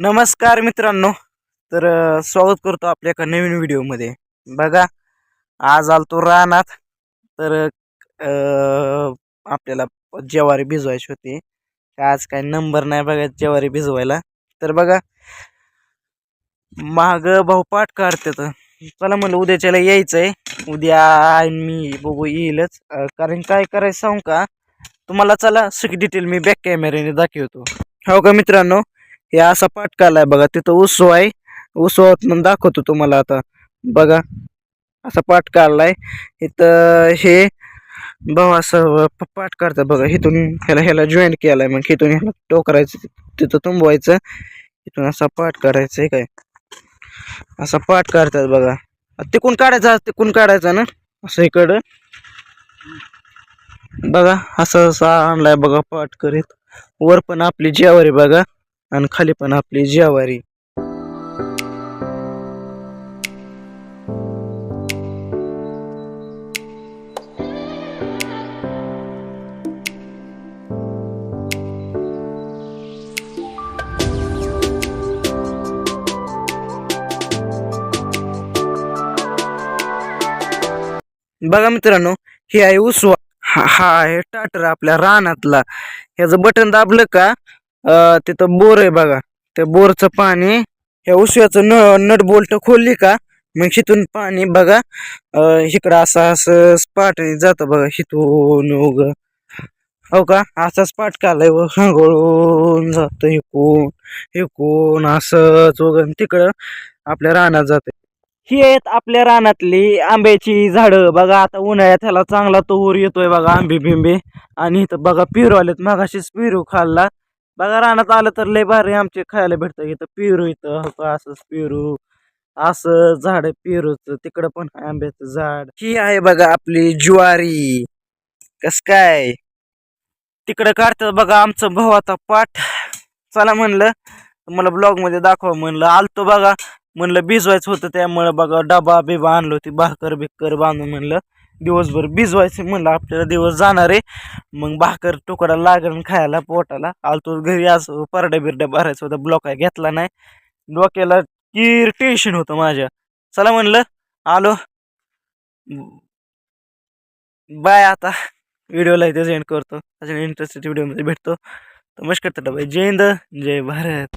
नमस्कार मित्रांनो. तर स्वागत करतो आपल्या एका नवीन व्हिडिओमध्ये. बघा आज आलतो रानात. तर आपल्याला ज्वारी भिजवायची होती. आज काय नंबर नाही बघा ज्वारी भिजवायला. तर बघा माग भाऊ पाठ काढतात. चला म्हणलं उद्याच्याला यायचं आहे उद्या मी बघू येईलच. कारण काय करायचं सांगू का? तुम्हाला चला सगळी डिटेल मी बॅक कॅमेऱ्याने दाखवतो. हो का मित्रांनो? हे असा पाठ आहे बघा तिथं उत्सव आहे. उसवात मग दाखवतो तुम्हाला आता. बघा असा पाठ काढलाय इथं हे भाऊ असं पाठ काढतात बघा इथून ह्याला ह्याला जॉईन केलाय मग इथून ह्याला टोकरायचं तिथं तुंबवायचं. इथून असा पाठ काढायचं काय? असा पाठ काढतात बघा. तिकून काढायचा तिकून काढायचा ना? असं इकडं. बघा असं असं आणलाय बघा पाठ करीत. वर पण आपली जेवारी बघा. आणि खाली पण आपली ज्यावारी बघा मित्रांनो हे आहे उसवा. हा हा आहे टाटर आपल्या रानातला. ह्याचं बटन दाबलं का तिथं बोर आहे बघा. त्या बोरचं पाणी ह्या उसव्याचं न नट बोल्ट खोलली का मग हिथून पाणी बघा इकडं असं असं स्पाट जातं बघा हिथून उग. हो का? असा स्पाट कालाय व सांगळून जातं इकून इकून असंच वगैरे तिकडं आपल्या रानात जातं ही आहेत आपल्या रानातली आंब्याची झाडं. बघा आता उन्हाळ्यात ह्याला चांगला तोर येतोय बघा आंबे बिंबे आणि इथं बघा पेरू आलेत मागाशीच पेरू खाल्ला. बघा रानात आलं तर लय भारी आमचे खायला भेटतं. इथं पेरू इथं असंच पेरू असं झाड पेरूच पेरूचं तिकडं पण आहे आंब्याचं झाड. ही आहे बघा आपली ज्वारी. कस काय? तिकडं काढतात बघा आमचं भाऊ आता पाठ. चला म्हणलं मला ब्लॉगमध्ये दाखवा म्हणलं. आलतो बघा म्हणलं भिजवायचं होतं त्यामुळं बघा डबा बिबा आणलो होती भाकर बिकर बांधून म्हणलं. दिवसभर भिजवायचं म्हणलं आपल्याला दिवस जाणार आहे. मग भाकर तुकडा लागण खायला पोटाला. आलतो घरी असं परड्या बिरड्या भरायचं होतं ब्लॉक आहे घेतला नाही. डोक्याला किर टेन्शन होतं माझ्या. चला म्हणलं आलो. बाय आता. व्हिडिओला इथे एंड करतो. अजून इंटरेस्टेड व्हिडिओमध्ये भेटतो. तर तर बाई जय हिंद जय भारत.